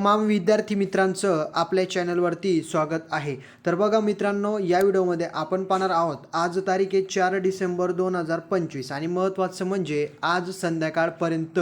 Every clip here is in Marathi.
तमाम विद्यार्थी मित्रांचं आपल्या चॅनलवरती स्वागत आहे. तर बघा मित्रांनो या व्हिडिओमध्ये आपण पाहणार आहोत आज तारीख आहे चार डिसेंबर दोन हजार पंचवीस आणि महत्त्वाचं म्हणजे आज संध्याकाळपर्यंत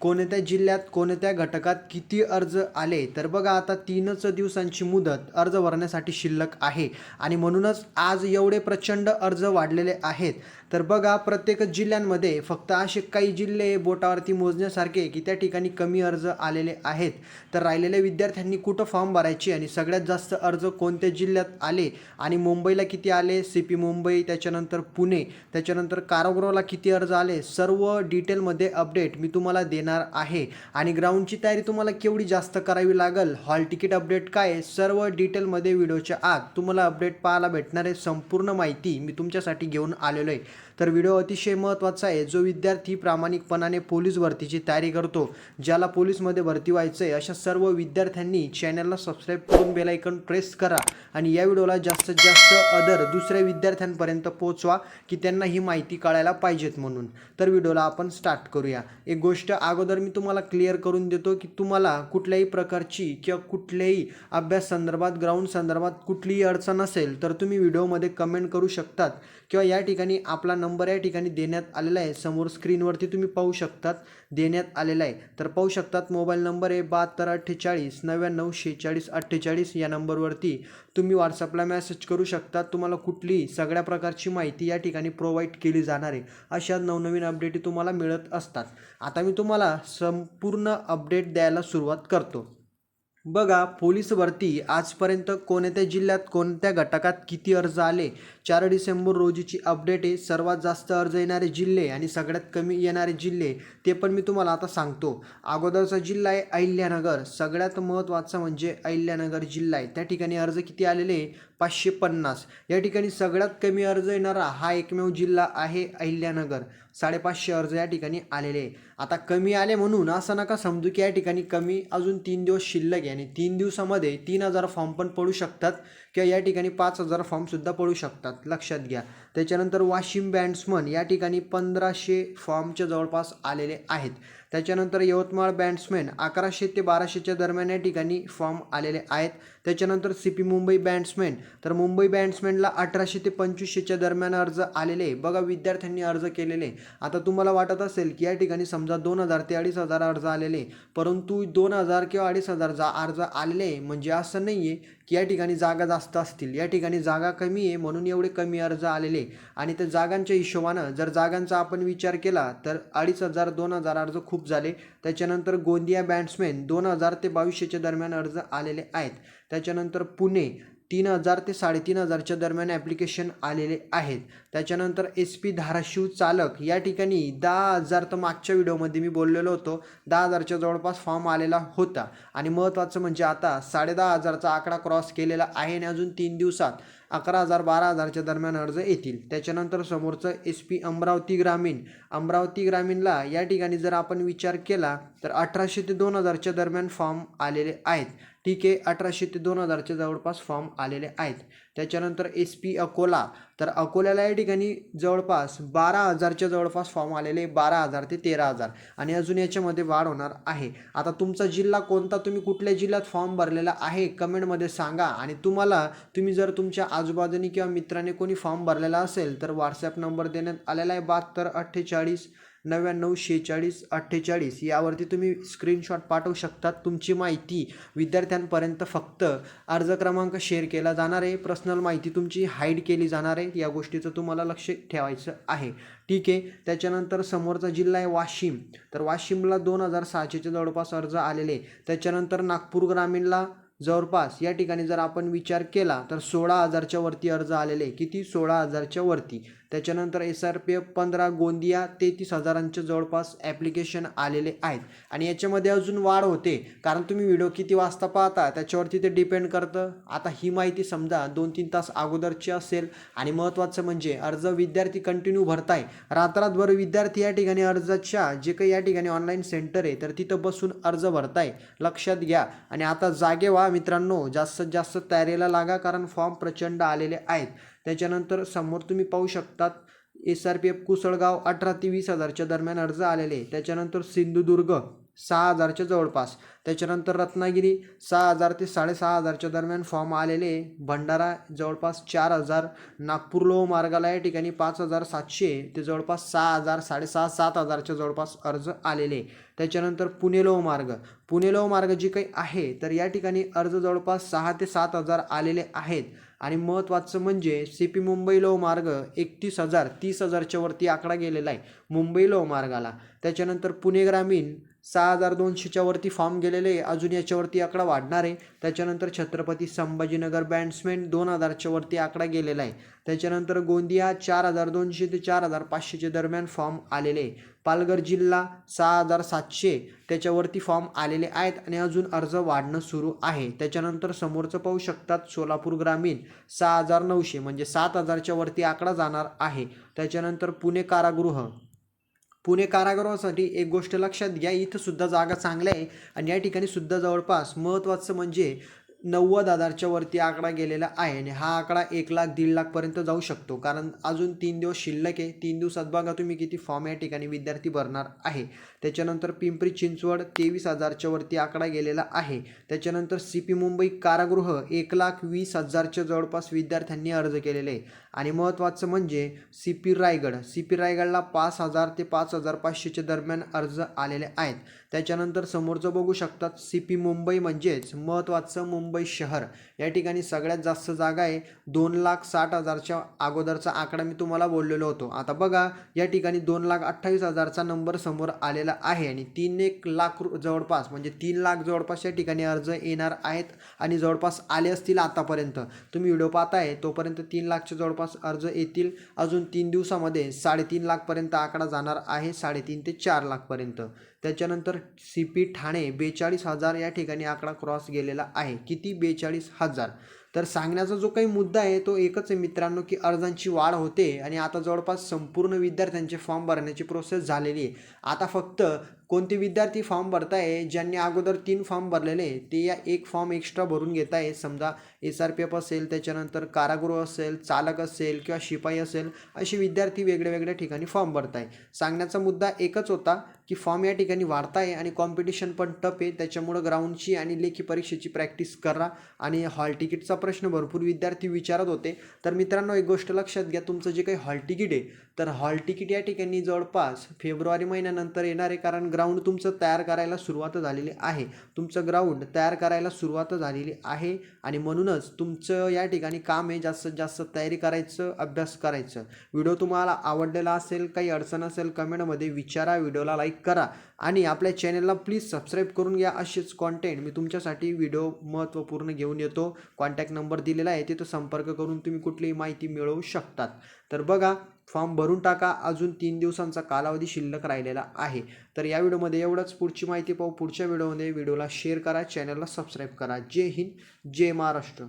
कोणत्या जिल्ह्यात कोणत्या घटकात किती अर्ज आले? तर बघा आता तीनच दिवसांची मुदत अर्ज भरण्यासाठी शिल्लक आहे आणि म्हणूनच आज एवढे प्रचंड अर्ज वाढलेले आहेत. तर बघा प्रत्येक जिल्ह्यांमध्ये फक्त असे काही जिल्हे बोटावरती मोजण्यासारखे की त्या ठिकाणी कमी अर्ज आलेले आहेत. तर राहिलेल्या विद्यार्थ्यांनी कुठं फॉर्म भरायचे आणि सगळ्यात जास्त अर्ज कोणत्या जिल्ह्यात आले? आणि मुंबईला किती आले? सी पी मुंबई त्याच्यानंतर पुणे त्याच्यानंतर कारागृहाला किती अर्ज आले? सर्व डिटेलमध्ये अपडेट मी तुम्हाला देणार आहे. आणि ग्राउंडची तयारी तुम्हाला केवढी जास्त करावी लागेल? हॉल तिकीट अपडेट काय? आहे, सर्व डिटेलमध्ये व्हिडिओच्या आत तुम्हाला अपडेट पाहायला भेटणार आहे. संपूर्ण माहिती मी तुमच्यासाठी घेऊन आलेलो आहे. तर व्हिडिओ अतिशय महत्त्वाचा आहे. जो विद्यार्थी प्रामाणिकपणाने पोलीस भरतीची तयारी करतो ज्याला पोलीसमध्ये भरती व्हायचं आहे अशा सर्व विद्यार्थ्यांनी चॅनलला सबस्क्राईब करून बेलायकन प्रेस करा आणि या व्हिडिओला जास्तीत जास्त अदर दुसऱ्या विद्यार्थ्यांपर्यंत पोहोचवा की त्यांना ही माहिती कळायला पाहिजेत म्हणून. तर व्हिडिओला आपण स्टार्ट करूया. एक गोष्ट अगोदर मी तुम्हाला क्लिअर करून देतो की तुम्हाला कुठल्याही प्रकारची किंवा कुठल्याही अभ्यास संदर्भात ग्राउंड संदर्भात कुठलीही अडचण असेल तर तुम्ही व्हिडिओमध्ये कमेंट करू शकतात किंवा या ठिकाणी आपला नंबर नंबर या ठिकाणी देण्यात आलेला आहे. समोर स्क्रीनवरती तुम्ही पाहू शकतात देण्यात आलेला आहे. तर पाहू शकतात मोबाईल नंबर आहे बहात्तर अठ्ठेचाळीस नव्याण्णव शेहेचाळीस अठ्ठेचाळीस या नंबरवरती तुम्ही व्हॉट्सअपला मॅसेज करू शकता तुम्हाला कुठली सगळ्या प्रकारची माहिती या ठिकाणी प्रोव्हाइड केली जाणार आहे. अशा नवनवीन अपडेटी तुम्हाला मिळत असतात. आता मी तुम्हाला संपूर्ण अपडेट द्यायला सुरुवात करतो. बघा पोलीस भरती आजपर्यंत कोणत्या जिल्ह्यात कोणत्या घटकात किती अर्ज आले? चार डिसेंबर रोजीची अपडेट आहे. सर्वात जास्त अर्ज येणारे जिल्हे आणि सगळ्यात कमी येणारे जिल्हे ते पण मी तुम्हाला आता सांगतो. अगोदरचा जिल्हा आहे अहिल्यानगर. सगळ्यात महत्त्वाचा म्हणजे अहिल्यानगर जिल्हा आहे. त्या ठिकाणी अर्ज किती आलेले? पाचशे पन्नास. या ठिकाणी सगळ्यात कमी अर्ज येणारा हा एकमेव जिल्हा आहे अहिल्यानगर. साडेपाचशे अर्ज या ठिकाणी आलेले आहे आता कमी आले म्हणून असं नका समजू की या ठिकाणी कमी अजून तीन दिवस शिल्लक आहे आणि तीन दिवसामध्ये तीन हजार फॉर्म पण पडू शकतात. किंवा या ठिकाणी पाच हजार फॉर्मसुद्धा पडू शकतात. लक्षात घ्या. त्याच्यानंतर वाशिम बँड्समन या ठिकाणी पंधराशे फॉर्मच्या जवळपास आलेले आहेत. त्याच्यानंतर यवतमाळ बँड्समॅन अकराशे ते बाराशेच्या दरम्यान या ठिकाणी फॉर्म आलेले आहेत. त्याच्यानंतर सी पी मुंबई बँड्समॅन तर मुंबई बँड्समॅनला अठराशे ते पंचवीसशेच्या दरम्यान अर्ज आलेले. आहे. बघा विद्यार्थ्यांनी अर्ज केलेले. आता तुम्हाला वाटत असेल की या ठिकाणी समजा दोन हजार ते अडीच हजार अर्ज आलेले. परंतु दोन हजार किंवा अडीच हजार जा अर्ज आलेले म्हणजे असं नाही आहे की या ठिकाणी जागा जास्त असतील या ठिकाणी जागा कमी आहे म्हणून एवढे कमी अर्ज आलेले आणि त्या जागांच्या हिशोबानं जर जागांचा आपण विचार केला तर अडीच हजार दोन हजार अर्ज खूप झाले. त्याच्यानंतर गोंदिया बॅट्समॅन दोन हजार ते बावीसशेच्या दरम्यान अर्ज आलेले आहेत. त्याच्यानंतर पुणे तीन हजार ते साडेतीन हजारच्या दरम्यान ॲप्लिकेशन आलेले आहेत. त्याच्यानंतर एस पी धाराशिव चालक या ठिकाणी दहा हजार तर मागच्या व्हिडिओमध्ये मी बोललेलो होतो. दहा हजारच्या जवळपास फॉर्म आलेला होता. आणि महत्त्वाचं म्हणजे आता साडेदहा हजारचा आकडा क्रॉस केलेला आहे आणि अजून तीन दिवसात अकरा हजार बारा हजारच्या दरम्यान अर्ज येतील. त्याच्यानंतर समोरचं एस पी अमरावती ग्रामीण अमरावती ग्रामीणला या ठिकाणी जर आपण विचार केला तर अठराशे ते दोन हजारच्या दरम्यान फॉर्म आलेले आहेत. ठीक आहे अठराशे ते दोन हजारच्या जवळपास फॉर्म आलेले आहेत. त्याच्यानंतर एस पी अकोला तर अकोल्याला या ठिकाणी जवळपास बारा हजारच्या जवळपास फॉर्म आलेले बारा हजार ते तेरा हजार. आणि अजून याच्यामध्ये वाढ होणार आहे. आता तुमचा जिल्हा कोणता? तुम्ही कुठल्या जिल्ह्यात फॉर्म भरलेला आहे? कमेंटमध्ये सांगा. आणि तुम्हाला तुम्ही जर तुमच्या आजूबाजूनी किंवा मित्राने कोणी फॉर्म भरलेला असेल तर व्हॉट्सॲप नंबर देण्यात आलेला आहे. बहात्तर अठ्ठेचाळीस नव्याण्णव शेहेचाळीस अठ्ठेचाळीस यावरती तुम्ही स्क्रीनशॉट पाठवू शकतात. तुमची माहिती विद्यार्थ्यांपर्यंत फक्त अर्ज क्रमांक शेअर केला जाणार आहे. पर्सनल माहिती तुमची हाईड केली जाणार आहे. या गोष्टीचं तुम्हाला लक्ष ठेवायचं आहे. ठीक आहे. त्याच्यानंतर समोरचा जिल्हा आहे वाशिम. तर वाशिमला दोन हजार सहाशेच्या जवळपास अर्ज आलेले त्याच्यानंतर नागपूर ग्रामीणला जवळपास या ठिकाणी जर आपण विचार केला तर सोळा हजारच्या वरती अर्ज आलेले किती? सोळा हजारच्या वरती. त्याच्यानंतर एस आर पी एफ पंधरा गोंदिया तेहतीस हजारांच्या जवळपास ॲप्लिकेशन आलेले आहेत. आणि याच्यामध्ये अजून वाढ होते. कारण तुम्ही व्हिडिओ किती वाजता पाहता त्याच्यावरती ते डिपेंड करतं. आता ही माहिती समजा दोन तीन तास अगोदरची असेल. आणि महत्त्वाचं म्हणजे अर्ज विद्यार्थी कंटिन्यू भरताय. रात्रातभर विद्यार्थी या ठिकाणी अर्जाच्या जे काही या ठिकाणी ऑनलाईन सेंटर आहे तर तिथं बसून अर्ज भरताय. लक्षात घ्या. आणि आता जागे व्हा मित्रांनो जास्तीत जास्त तयारीला लागा. कारण फॉर्म प्रचंड आलेले आहेत. त्याच्यानंतर समोर तुम्ही पाहू शकतात S R P F Kusalgaon अठरा ते वीस हजारच्या दरम्यान अर्ज आलेले त्याच्यानंतर सिंधुदुर्ग सहा हजारच्या जवळपास. त्याच्यानंतर रत्नागिरी सहा हजार ते साडेसहा हजारच्या दरम्यान फॉर्म आलेले भंडारा जवळपास चार हजार. नागपूर लोह मार्गाला या ठिकाणी पाच हजार सातशे ते जवळपास सहा हजार साडेसहा सात हजारच्या जवळपास अर्ज आलेले त्याच्यानंतर पुणे लोह मार्ग. पुणे लोह मार्ग जी काही आहे तर या ठिकाणी अर्ज जवळपास सहा ते सात हजार आलेले आहेत. आणि महत्त्वाचं म्हणजे सी पी मुंबई लोहमार्ग एकतीस हजार तीस हजारच्या वरती आकडा गेलेला आहे. मुंबई लोहमार्गाला त्याच्यानंतर पुणे ग्रामीण सहा हजार दोनशेच्या वरती फॉर्म गेलेले आहे. अजून याच्यावरती आकडा वाढणार आहे. त्याच्यानंतर छत्रपती संभाजीनगर बँड्समॅन दोन हजारच्या वरती आकडा गेलेला आहे. त्याच्यानंतर गोंदिया चार हजार दोनशे ते चार हजार पाचशेच्या दरम्यान फॉर्म आलेले आहे. पालघर जिल्हा सहा हजार सातशे. त्याच्यावरती फॉर्म आलेले आहेत आणि अजून अर्ज वाढणं सुरू आहे. त्याच्यानंतर समोरचं पाहू शकतात सोलापूर ग्रामीण सहा हजार नऊशे म्हणजे सात हजारच्या वरती आकडा जाणार आहे. त्याच्यानंतर पुणे कारागृह. पुणे कारागृहासाठी एक गोष्ट लक्षात घ्या इथं सुद्धा जागा चांगल्या आहे आणि या ठिकाणी सुद्धा जवळपास महत्त्वाचं म्हणजे नव्वद हजारच्या वरती आकडा गेलेला आहे आणि हा आकडा एक लाख दीड लाखपर्यंत जाऊ शकतो. कारण अजून तीन दिवस शिल्लक आहे. तीन दिवसात बघा तुम्ही किती फॉर्म या ठिकाणी विद्यार्थी भरणार आहे. त्याच्यानंतर पिंपरी चिंचवड तेवीस हजारच्या वरती आकडा गेलेला आहे. त्याच्यानंतर सी पी मुंबई कारागृह एक लाख वीस हजारच्या जवळपास विद्यार्थ्यांनी अर्ज केलेले आहे. आणि महत्त्वाचं म्हणजे C P Raigad. C P रायगडला पाच हजार ते पाच हजार पाचशेच्या दरम्यान अर्ज आलेले आहेत. त्याच्यानंतर समोरचं बघू शकतात सी पी मुंबई म्हणजेच महत्त्वाचं मुंबई शहर. या ठिकाणी सगळ्यात जास्त जागा आहे. दोन लाख साठ हजारच्या अगोदरचा आकडा मी तुम्हाला बोललेलो होतो. आता बघा या ठिकाणी दोन लाख अठ्ठावीस हजारचा नंबर समोर आलेला आहे आणि तीन एक लाख रु- जवळपास म्हणजे तीन लाख जवळपास या ठिकाणी अर्ज येणार आहेत आणि जवळपास आले असतील आतापर्यंत. तुम्ही व्हिडिओ पाहताय तोपर्यंत तीन लाखच्या जवळपास अर्ज येतील. अजून तीन दिवसामध्ये साडेतीन लाखपर्यंत आकडा जाणार आहे साडेतीन ते चार लाखपर्यंत. त्याच्यानंतर सी पी ठाणे बेचाळीस हजार या ठिकाणी आकडा क्रॉस गेलेला आहे. किती? बेचाळीस हजार. तर सांगण्याचा जो काही मुद्दा आहे तो एकच आहे मित्रांनो की अर्जांची वाढ होते आणि आता जवळपास संपूर्ण विद्यार्थ्यांचे फॉर्म भरण्याची प्रोसेस झालेली आहे. आता फक्त कोणते विद्यार्थी फॉर्म भरताय ज्यांनी अगोदर तीन फॉर्म भरलेले आहे, ते या एक फॉर्म एक्स्ट्रा भरून घेत आहे समजा एस आर पी एफ असेल त्याच्यानंतर कारागृह असेल चालक असेल किंवा शिपाई असेल असे विद्यार्थी वेगळ्या वेगळ्या ठिकाणी फॉर्म भरताय. सांगण्याचा मुद्दा एकच होता की फॉर्म या ठिकाणी वाढताय आणि कॉम्पिटिशन पण टप आहे. त्याच्यामुळं ग्राउंडची आणि लेखी परीक्षेची प्रॅक्टिस करा आणि हॉल तिकीटचा प्रश्न भरपूर विद्यार्थी विचारत होते. तर मित्रांनो एक गोष्ट लक्षात घ्या तुमचं जे काही हॉल तिकीट आहे तर हॉल तिकीट या ठिकाणी जवळपास फेब्रुवारी महिन्यानंतर येणार आहे. कारण ग्राउंड तुमचं तयार करायला सुरुवात झालेली आहे. तुमचं ग्राउंड तयार करायला सुरुवात झालेली आहे आणि म्हणूनच तुमचं या ठिकाणी काम आहे जास्तीत जास्त तयारी करायचं अभ्यास करायचं. व्हिडिओ तुम्हाला आवडलेला असेल काही अडचण असेल कमेंटमध्ये विचारा व्हिडिओला लाईक करा आणि आपल्या चॅनलला प्लीज सबस्क्राईब करून घ्या. असेच कॉन्टेंट मी तुमच्यासाठी व्हिडिओ महत्त्वपूर्ण घेऊन येतो. कॉन्टॅक्ट नंबर दिलेला आहे तिथं संपर्क करून तुम्ही कुठलीही माहिती मिळवू शकतात. तर बघा फॉर्म भरून टाका. अजून तीन दिवसांचा कालावधी शिल्लक राहिलेला आहे. तर या व्हिडिओमध्ये एवढंच. पुढची माहिती पाहू. पुढच्या व्हिडिओमध्ये व्हिडिओला शेअर करा. चॅनलला सबस्क्राईब करा. जय हिंद. जय महाराष्ट्र.